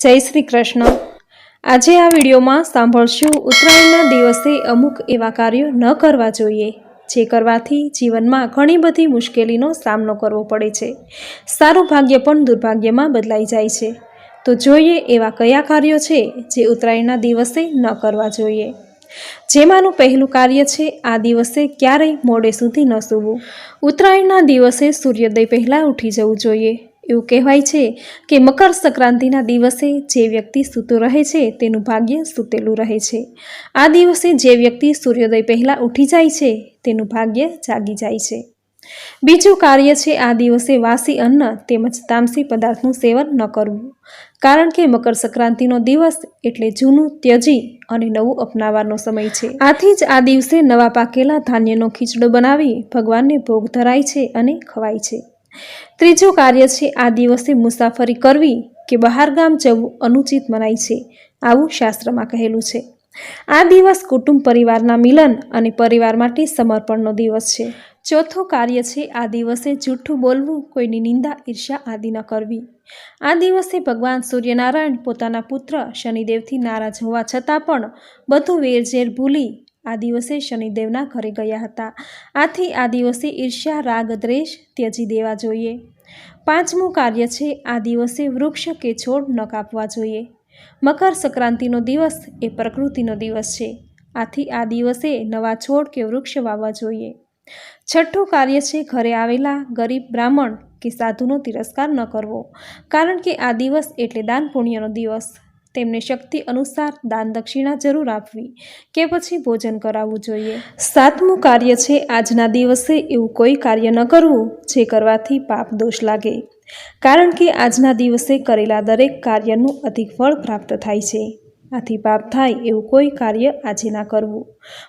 જય શ્રી કૃષ્ણ. આજે આ વિડીયોમાં સાંભળશું ઉત્તરાયણના દિવસે અમુક એવા કાર્યો ન કરવા જોઈએ, જે કરવાથી જીવનમાં ઘણી બધી મુશ્કેલીનો સામનો કરવો પડે છે. સારું ભાગ્ય પણ દુર્ભાગ્યમાં બદલાઈ જાય છે. તો જોઈએ એવા કયા કાર્યો છે જે ઉત્તરાયણના દિવસે ન કરવા જોઈએ. જેમાંનું પહેલું કાર્ય છે આ દિવસે ક્યારેય મોડે સુધી ન સૂવું. ઉત્તરાયણના દિવસે સૂર્યોદય પહેલાં ઉઠી જવું જોઈએ. એવું કહેવાય છે કે મકર સંક્રાંતિના દિવસે જે વ્યક્તિ સૂતું રહે છે તેનું ભાગ્ય સૂતેલું રહે છે. આ દિવસે જે વ્યક્તિ સૂર્યોદય પહેલાં ઉઠી જાય છે તેનું ભાગ્ય જાગી જાય છે. બીજું કાર્ય છે આ દિવસે વાસી અન્ન તેમજ તામસી પદાર્થનું સેવન ન કરવું. કારણ કે મકર સંક્રાંતિનો દિવસ એટલે જૂનું ત્યજી અને નવું અપનાવવાનો સમય છે. આથી જ આ દિવસે નવા પાકેલા ધાન્યનો ખીચડો બનાવી ભગવાનને ભોગ ધરાય છે અને ખવાય છે. ત્રીજું કાર્ય છે આ દિવસે મુસાફરી કરવી કે બહારગામ જવું અનુચિત મનાય છે, આવું શાસ્ત્રમાં કહેલું છે. આ દિવસ કુટુંબ પરિવારના મિલન અને પરિવાર માટે સમર્પણનો દિવસ છે. ચોથો કાર્ય છે આ દિવસે જૂઠું બોલવું, કોઈની નિંદા ઈર્ષા આદિ ન કરવી. આ દિવસે ભગવાન સૂર્યનારાયણ પોતાના પુત્ર શનિદેવથી નારાજ હોવા છતાં પણ બધું વેરઝેર ભૂલી આ દિવસે શનિદેવના ઘરે ગયા હતા. આથી આ દિવસે ઈર્ષ્યા, રાગ, દ્વેષ ત્યજી દેવા જોઈએ. પાંચમું કાર્ય છે, આ દિવસે વૃક્ષ કે છોડ ન કાપવા જોઈએ. મકર સંક્રાંતિનો દિવસ એ પ્રકૃતિનો દિવસ છે. આથી આ દિવસે નવા છોડ કે વૃક્ષ વાવવા જોઈએ. છઠ્ઠું કાર્ય છે, ઘરે આવેલા ગરીબ બ્રાહ્મણ કે સાધુનો તિરસ્કાર ન કરવો, કારણ કે આ દિવસ એટલે દાન પુણ્યનો દિવસ. તેમને શક્તિ અનુસાર દાન દક્ષિણા જરૂર આપવી કે પછી ભોજન કરાવવું જોઈએ. સાતમું કાર્ય છે આજના દિવસે એવું કોઈ કાર્ય ન કરવું જે કરવાથી પાપ દોષ લાગે. કારણ કે આજના દિવસે કરેલા દરેક કાર્યનું અધિક ફળ પ્રાપ્ત થાય છે. આથી પાપ થાય એવું કોઈ કાર્ય આજે ના કરવું.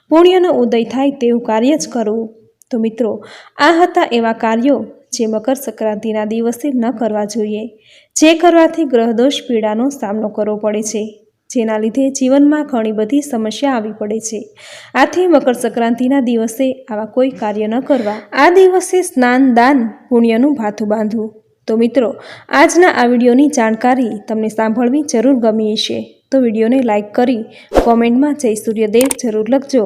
પુણ્યનો ઉદય થાય તેવું કાર્ય જ કરવું. તો મિત્રો, આ હતા એવા કાર્યો જે મકર સંક્રાંતિના દિવસે ન કરવા જોઈએ. જે કરવાથી ગ્રહદોષ પીડાનો સામનો કરવો પડે છે. જેના લીધે જીવનમાં ઘણી બધી સમસ્યા આવી પડે છે. આથી મકર સંક્રાંતિના દિવસે આવા કોઈ કાર્ય ન કરવા. આ દિવસે સ્નાન, દાન, પુણ્યનું ભાથું બાંધવું. તો મિત્રો, આજના આ વિડીયોની જાણકારી તમને સાંભળવી જરૂર ગમી હશે. તો વિડીયોને લાઇક કરી, કોમેન્ટમાં જય સૂર્યદેવ જરૂર લખજો.